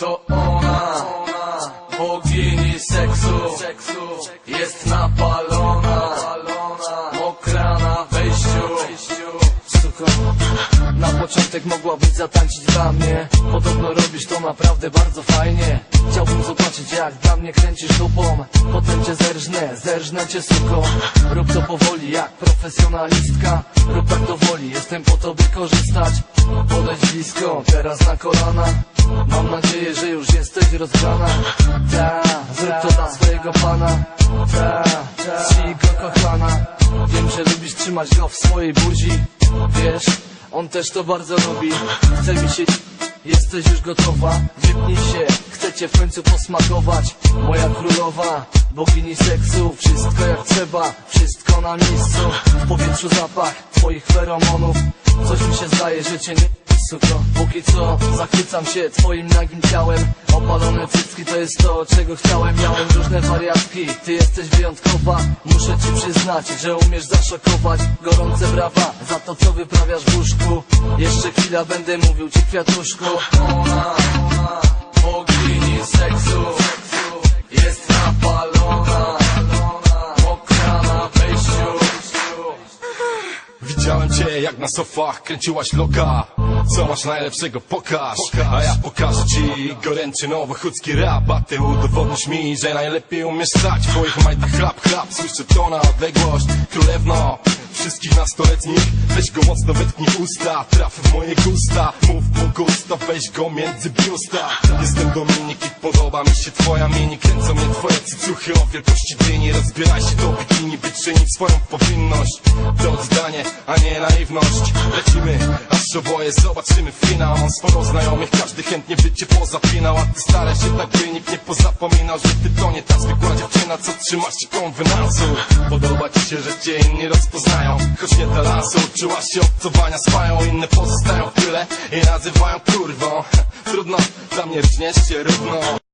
To ona, bogini seksu, jest napalona, mokra na wejściu. Na początek mogłabyś zatańczyć dla mnie. Podobno robisz to naprawdę bardzo fajnie. Chciałbym zobaczyć jak dla mnie kręcisz dupą Potem cię zerżnę, zerżnę cię suko. Rób to powoli jak profesjonalistka. Rób tak do woli, jestem po to by korzystać. Podejdź blisko, teraz na kolana. Mam rozgrana Ta, zrób to dla swojego pana. Ta, go kochana. Wiem, że lubisz trzymać go w swojej buzi. Wiesz, on też to bardzo lubi. Chce mi się... Jesteś już gotowa? Wypnij się, chcę cię w końcu posmakować. Moja królowa, bogini seksu. Wszystko jak trzeba, wszystko na miejscu. W powietrzu zapach twoich feromonów. Coś mi się zdaje, że cię nie... Suko, póki co. Zachwycam się twoim nagim ciałem. Opalone cycki to jest to, czego chciałem. Miałem różne wariatki, ty jesteś wyjątkowa. Muszę ci przyznać, że umiesz zaszokować. Gorące brawa za to, co wyprawiasz w łóżku. Jeszcze chwila będę mówił ci kwiatuszku. Ona, ona, bogini seksu Jest napalona, Widziałem cię jak na sofach kręciłaś loka Co masz najlepszego? Pokaż. A ja pokażę ci goręczy nowochódzki rap A ty udowodnisz mi, że najlepiej umiesz stać W twoich majtach chlap, chlap, słyszę to na odległość. Królewno wszystkich nastoletnich Weź go mocno wetknij w usta Traf w moje gusta. Mów gusta, weź go między biusta. Jestem Dominik i podoba mi się twoja mini. Kręcą mnie twoje cycuchy o wielkości dyni Rozbieraj się do bikini, wyczyni swoją powinność. To oddanie, a nie naiwność. Lecimy, aż oboje zobaczymy. Finał Mam sporo znajomych, każdy chętnie by cię pozapinał A ty staraj się tak, by nikt nie pozapominał Że ty to nie ta zwykła dziewczyna, co trzymasz się konwenansu Podoba ci się, że cię inni rozpoznają. Choć nie ta lansu, uczyłaś się obcowania z fają Inne pozostają w tyle i nazywają kurwą Trudno, dla mnie rżniesz się równo